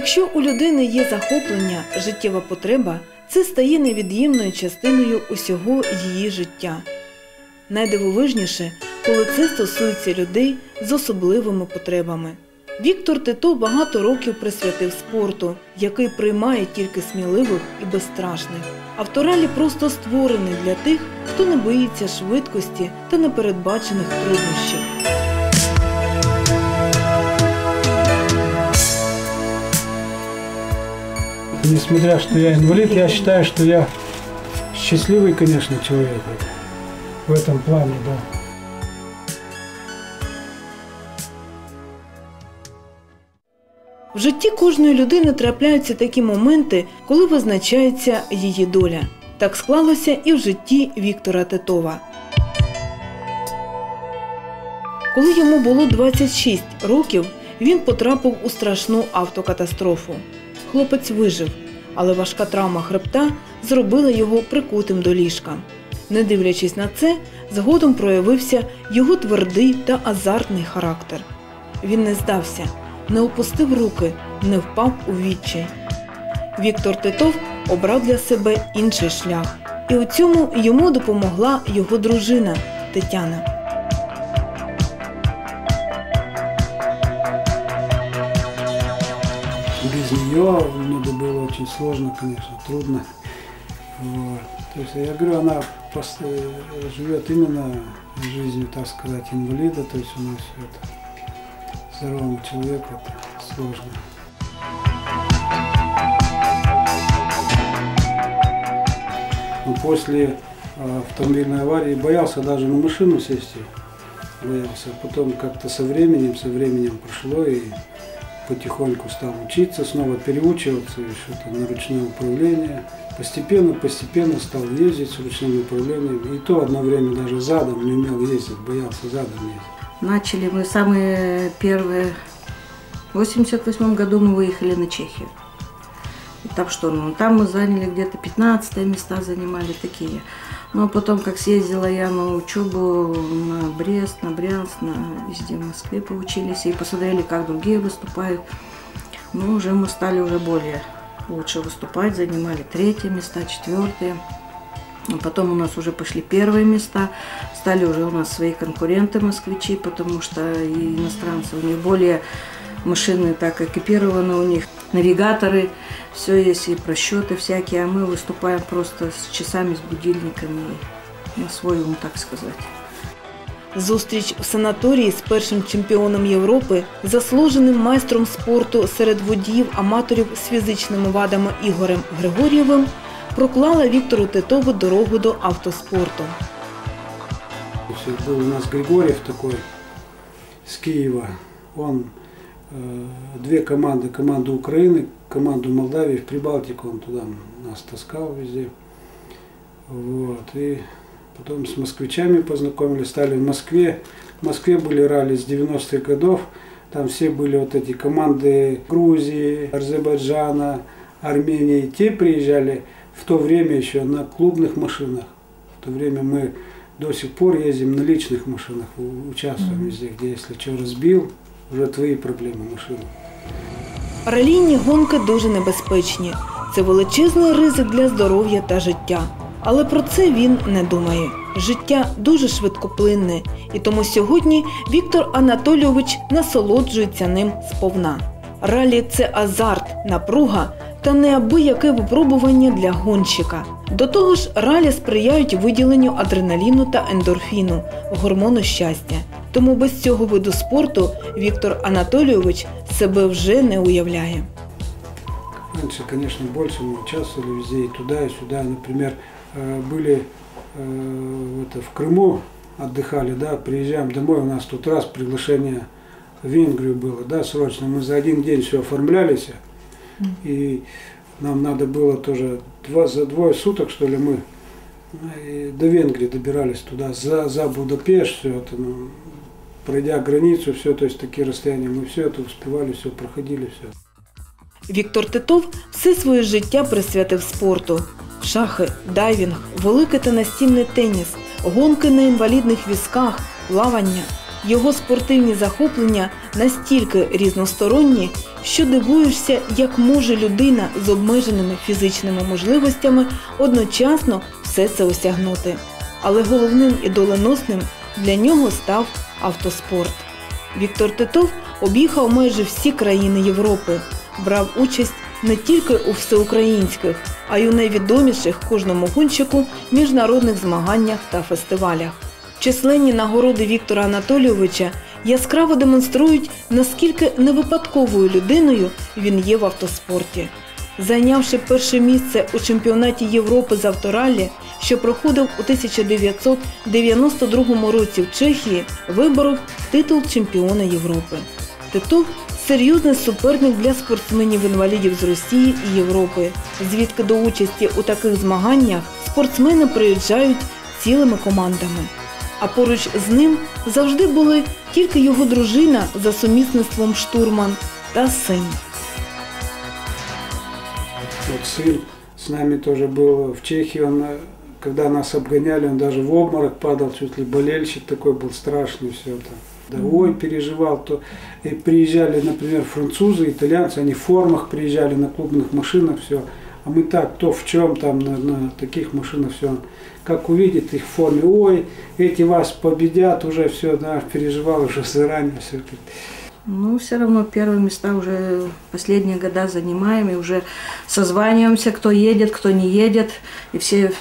Якщо у людини є захоплення, життєва потреба, це стає невід'ємною частиною усього її життя. Найдивовижніше, коли це стосується людей з особливими потребами. Віктор Тито багато років присвятив спорту, який приймає тільки сміливих і безстрашних. Авторалі просто створений для тих, хто не боїться швидкості та непередбачених труднощів. Несмотря, что я инвалид, я считаю, что я счастливый, конечно, человек в этом плане, да. В житті кожної людини трапляються такі моменти, коли визначається її доля. Так склалося і в житті Віктора Титова. Коли йому було 26 років, він потрапив у страшну автокатастрофу. Хлопець вижив, але важка травма хребта зробила його прикутим до ліжка. Не дивлячись на це, згодом проявився його твердий та азартний характер. Він не здався, не опустив руки, не впав у відчай. Віктор Титов обрав для себе інший шлях, і у цьому йому допомогла його дружина Тетяна. Без нее мне бы было очень сложно, конечно, трудно. Вот. То есть я говорю, она пост- э, живет именно жизнью, так сказать, инвалида, то есть у нас это здоровому человеку это сложно. Но после э, автомобильной аварии боялся даже на машину сесть, боялся. Потом как-то со временем, со временем прошло и потихоньку стал учиться, снова переучиваться, и что-то на ручное управление. Постепенно, постепенно стал ездить с ручным управлением. И то одно время даже задом не умел ездить, боялся задом ездить. Начали мы самые первые. В 88 году мы выехали на Чехию. И там что, ну там мы заняли где-то 15 места занимали такие. Но потом, как съездила я на учебу на Брест, на Брянск, на везде в Москве поучились и посмотрели, как другие выступают. Ну, уже мы стали уже более лучше выступать, занимали третьи места, четвертые. А Потом у нас уже пошли первые места, стали уже у нас свои конкуренты москвичи, потому что и иностранцы, у них более машины так экипированы, у них навигаторы, все есть и просчеты всякие, а мы выступаем просто с часами, с будильниками, на свой ум, так сказать. Зустріч в санаторії з першим чемпіоном Європи, заслуженим майстром спорту серед водіїв-аматорів з фізичними вадами Ігорем Григор'євим проклала Віктору Титову дорогу до автоспорту. То есть был у нас Григорьев такой с Киева. Он э, две команды, команду Украины, команду Молдавии в Прибалтику, он туда нас таскал везде. Вот. И потом с москвичами познакомились, стали в Москве. В Москве были ралли с 90-х годов. Там все были вот эти команды Грузии, Азербайджана, Армении. Те приезжали в то время еще на клубных машинах. В то время мы до сих пор ездим на личных машинах, участвуем везде, где если что разбил, уже твои проблемы машины. Ралійні гонки дуже небезпечні. Це величезний ризик для здоров'я та життя. Але про це він не думає. Життя дуже швидкоплинне, і тому сьогодні Віктор Анатолійович насолоджується ним сповна. Ралі це азарт, напруга та неабияке випробування для гонщика. До того ж, ралі сприяють виділенню адреналіну та ендорфіну, гормону щастя. Тому без цього виду спорту Віктор Анатолійович себе вже не уявляє. Раньше, конечно, больше мы участвовали везде, и туда, и сюда. Например, э, были э, это, в Крыму, отдыхали, да, приезжаем домой, у нас тут раз приглашение в Венгрию было, да, срочно. Мы за один день все оформлялись, и нам надо было тоже два, за двое суток, что ли, мы э, до Венгрии добирались туда, за, за Будапешт, все это, ну, пройдя границу, все, то есть такие расстояния, мы все это успевали, все проходили, все. Віктор Титов все своє життя присвятив спорту: шахи, дайвінг, великий та настільний теніс, гонки на інвалідних візках, плавання. Його спортивні захоплення настільки різносторонні, що дивуєшся, як може людина з обмеженими фізичними можливостями одночасно все це осягнути. Але головним і доленосним для нього став автоспорт. Віктор Титов об'їхав майже всі країни Європи, брав участь не тільки у всеукраїнських, а й у найвідоміших кожному гонщику міжнародних змаганнях та фестивалях. Численні нагороди Віктора Анатолійовича яскраво демонструють, наскільки невипадковою людиною він є в автоспорті. Зайнявши перше місце у чемпіонаті Європи з авторалі, що проходив у 1992 році в Чехії, виборов титул чемпіона Європи. Титов серйозний суперник для спортсменів-інвалідів з Росії і Європи, звідки до участі у таких змаганнях спортсмени приїжджають цілими командами. А поруч з ним завжди були тільки його дружина за сумісництвом штурман та син. Вот сын с нами тоже был в Чехии, он, э, когда нас обгоняли, он даже в обморок падал, чуть ли болельщик такой был страшный, все это. Да, ой, переживал, то и приезжали, например, французы, итальянцы, они в формах приезжали на клубных машинах, все. А мы так, то в чем там, на, на таких машинах, все. Как увидит их в форме, ой, эти вас победят, уже все, да, переживал уже заранее все. Ну, все равно первые места уже последние года занимаем и уже созваниваемся, кто едет, кто не едет. И все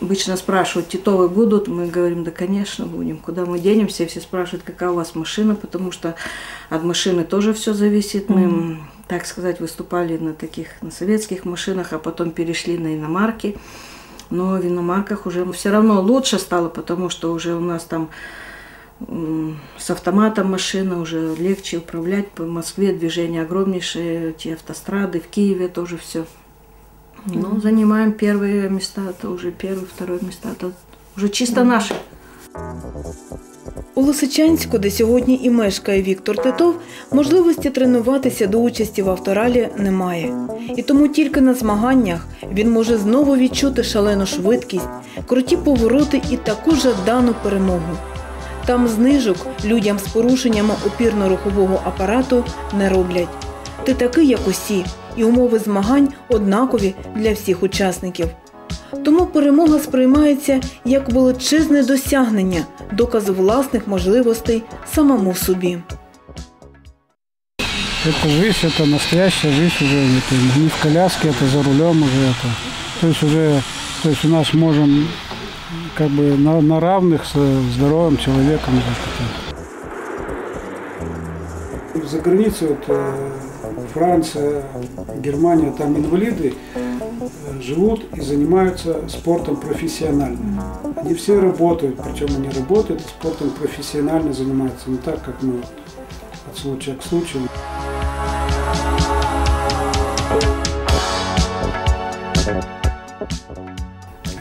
обычно спрашивают, титовы будут? Мы говорим, да, конечно, будем. Куда мы денемся? И все спрашивают, какая у вас машина, потому что от машины тоже все зависит. Мы, м, так сказать, выступали на таких, на советских машинах, а потом перешли на иномарки. Но в иномарках уже все равно лучше стало, потому что уже у нас там с автоматом машина уже легче управлять. По Москве движение огромнейшее, эти автострады, в Киеве тоже все. Ну, занимаем первые места, это уже первое, второе место, это уже чисто наши. У Лисичанську, де сьогодні і мешкає Віктор Титов, можливості тренуватися до участі в авторалі немає. І тому тільки на змаганнях він може знову відчути шалену швидкість, круті повороти і таку жадану перемогу. Там знижок людям з порушеннями опірно-рухового апарату не роблять. Ти такий, як усі, і умови змагань однакові для всіх учасників. Тому перемога сприймається як величезне досягнення, доказ власних можливостей самому собі. Это жизнь, это настоящая жизнь уже, это не в коляске, это за рулем уже это. То есть уже, то есть у нас можем как бы на, на равных с здоровым человеком. уже такое. За границей, вот э, Франция, Германия, там инвалиды э, живут и занимаются спортом профессионально. Они все работают, причем они работают и спортом профессионально занимаются, не так, как мы от случая к случаю.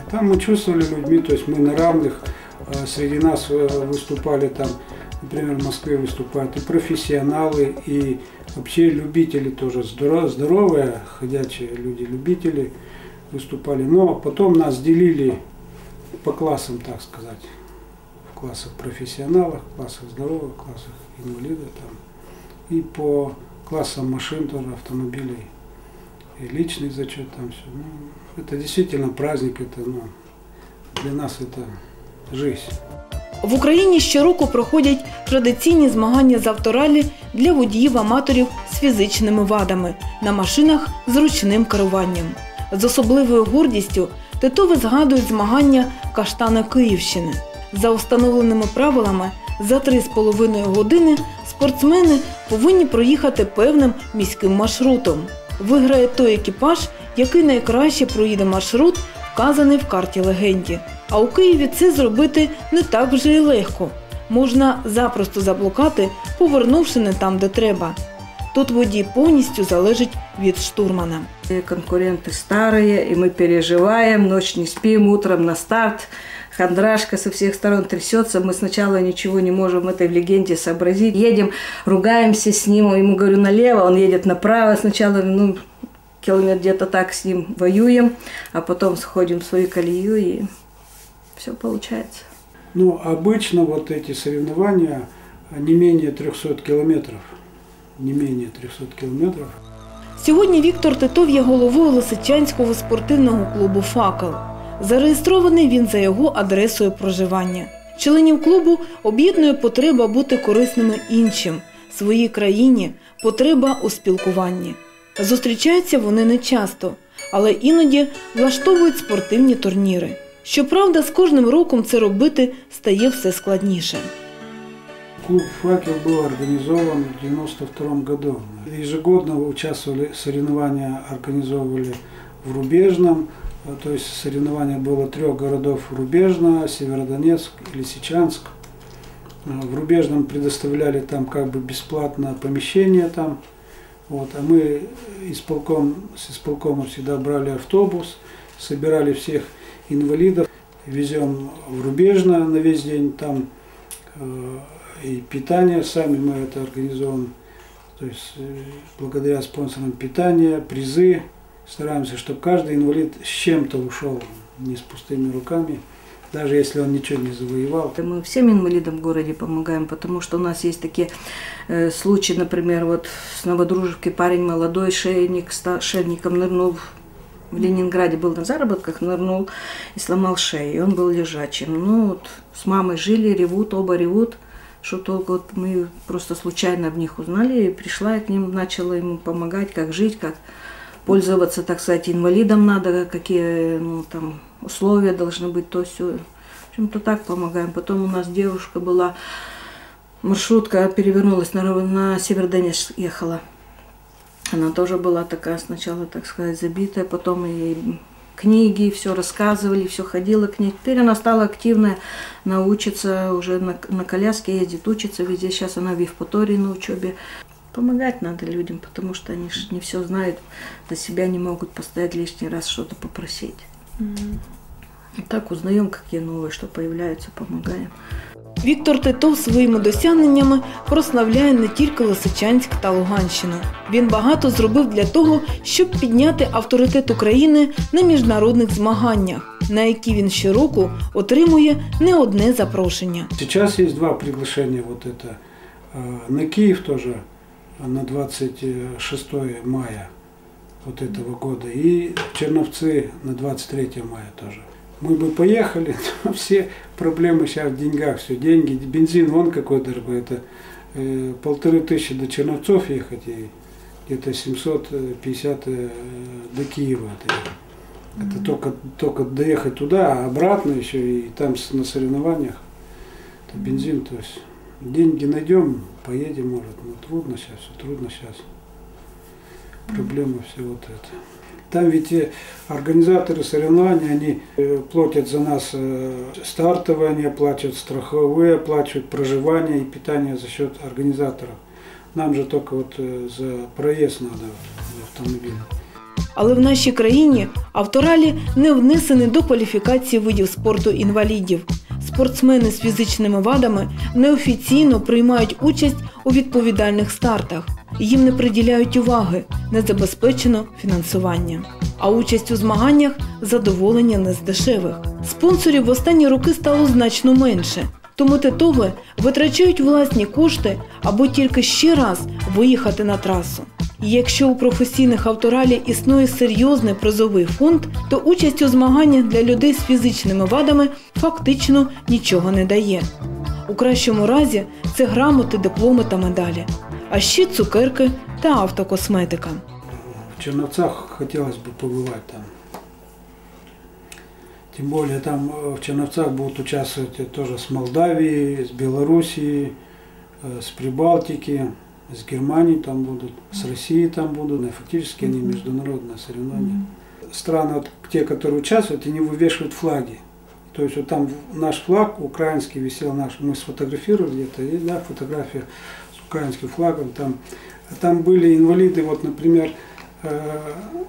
Там мы чувствовали людьми, то есть мы на равных, э, среди нас э, выступали там, например, в Москве выступают и профессионалы, и вообще любители тоже, здоро- здоровые, ходячие люди-любители выступали. Но потом нас делили по классам, так сказать, в классах профессионалов, классах здоровых, классах инвалидов там, и по классам машин тоже, автомобилей и личный зачет там все. Ну, это действительно праздник, это ну, для нас это жизнь. В Україні щороку проходять традиційні змагання з авторалі для водіїв-аматорів з фізичними вадами на машинах з ручним керуванням. З особливою гордістю Титови згадують змагання Каштана Київщини. За установленими правилами, за 3,5 години спортсмени повинні проїхати певним міським маршрутом. Виграє той екіпаж, який найкраще проїде маршрут, вказаний в карті легенді. А у Києві це зробити не так вже й легко. Можна запросто заблукати, повернувши не там, де треба. Тут водій повністю залежить від штурмана. И конкуренты старые, и мы переживаем, ночь не спим, утром на старт. Хандрашка со всех сторон трясется. Мы сначала ничего не можем в этой легенде сообразить. Едем, ругаемся с ним, ему говорю налево, он едет направо. Сначала, ну, километр где-то так с ним воюем, а потом сходим в свою колею, и все получается. Ну, обычно вот эти соревнования не менее 300 километров. Не менее 300 километров. Сьогодні Віктор Титов є головою Лисичанського спортивного клубу Факел. Зареєстрований він за його адресою проживання. Членів клубу об'єднує потреба бути корисними іншим, своїй країні, потреба у спілкуванні. Зустрічаються вони не часто, але іноді влаштовують спортивні турніри. Щоправда, з кожним роком це робити стає все складніше. Клуб «Факел» был организован в 92 году. Ежегодно участвовали, соревнования организовывали в Рубежном, то есть соревнования было трех городов Рубежно, Северодонецк и Лисичанск. В Рубежном предоставляли там как бы бесплатно помещение там, вот, а мы исполком, с исполкома всегда брали автобус, собирали всех инвалидов, везем в Рубежно на весь день, там э, и питание, сами мы это организовываем, то есть э, благодаря спонсорам питания, призы, стараемся, чтобы каждый инвалид с чем-то ушел, не с пустыми руками, даже если он ничего не завоевал. Мы всем инвалидам в городе помогаем, потому что у нас есть такие э, случаи, например, вот с Новодружевки парень молодой, шейник, ста- шейником нырнул в Ленинграде, был на заработках, нырнул и сломал шею, и он был лежачим. Ну вот с мамой жили, ревут, оба ревут, что толку, вот мы просто случайно в них узнали, и пришла я к ним, начала ему помогать, как жить, как пользоваться, так сказать, инвалидам надо, какие ну, там условия должны быть, то все. В общем-то так помогаем. Потом у нас девушка была, маршрутка перевернулась на, на Северодонецк ехала. Она тоже была такая сначала, так сказать, забитая, потом ей книги, все рассказывали, все ходила к ней. Теперь она стала активная, научится уже на, на коляске ездит, учится везде. Сейчас она в Евпатории на учебе. Помогать надо людям, потому что они ж не все знают, за себя не могут постоять лишний раз что-то попросить. И так узнаем, какие новые, что появляются, помогаем. Віктор Титов своїми досягненнями прославляє не тільки Лисичанськ та Луганщину. Він багато зробив для того, щоб підняти авторитет України на міжнародних змаганнях, на які він щороку отримує не одне запрошення. Сейчас есть два приглашения, вот это э, на Киев тоже э, на 26 мая вот этого года и Черновцы на 23 мая тоже. Мы бы поехали, но все проблемы сейчас в деньгах, все деньги, бензин вон какой дорогой, это э, полторы тысячи до Черновцов ехать и где-то 750 э, до Киева. Это, это только, только доехать туда, а обратно еще и там на соревнованиях. Это бензин, то есть деньги найдем, поедем, может. Но трудно сейчас, трудно сейчас. Проблема все вот это. Там ведь э, организаторы соревнований, они э, платят за нас э, стартовые, они оплачивают страховые, оплачивают проживание и питание за счет организаторов. Нам же только вот э, за проезд надо в автомобиль. Але в нашій країні авторалі не внесені до кваліфікації видів спорту інвалідів. Спортсмени з фізичними вадами неофіційно приймають участь у відповідальних стартах. Їм не приділяють уваги, не забезпечено фінансування. А участь у змаганнях задоволення не з дешевих. Спонсорів в останні роки стало значно менше. Тому титови витрачають власні кошти, аби тільки ще раз виїхати на трасу. Якщо у професійних авторалі існує серйозний призовий фонд, то участь у змаганнях для людей з фізичними вадами фактично нічого не дає. У кращому разі це грамоти, дипломи та медалі, а ще цукерки та автокосметика. В Черновцах хотелось бы побывать там. Тем более там в Черновцах будут участвовать тоже с Молдавии, с Белоруссии, с Прибалтики, с Германии там будут, с России там будут. Ну, Фактически они международные соревнования. Страны, вот, те, которые участвуют, они вывешивают флаги. То есть вот там наш флаг украинский висел наш, мы сфотографировали где-то, и да, фотография украинским флагом. Там, там были инвалиды, вот, например, э,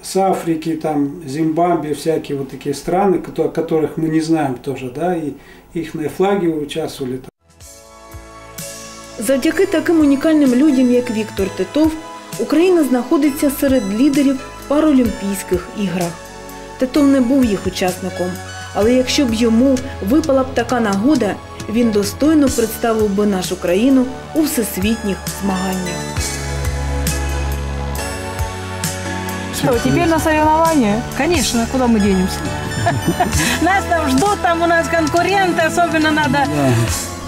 с Африки, там, Зимбабве, всякие вот такие страны, кото- которых мы не знаем тоже, да, и их флаги участвовали. Завдяки таким унікальним людям, як Віктор Титов, Україна знаходиться серед лідерів в Паралімпійських іграх. Титов не був їх учасником, Але якщо б йому випала б така нагода, він достойно представив би нашу країну у всесвітніх змаганнях. Что, теперь на соревнования? Конечно, куда мы денемся? Нас там ждут, там у нас конкуренты, особенно надо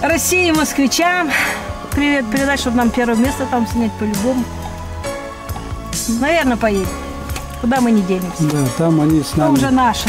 России, москвичам. Привет передать, чтобы нам первое место там снять по-любому. Наверное, поедем. Куда мы не денемся. Да, там они с Это нами. уже наше.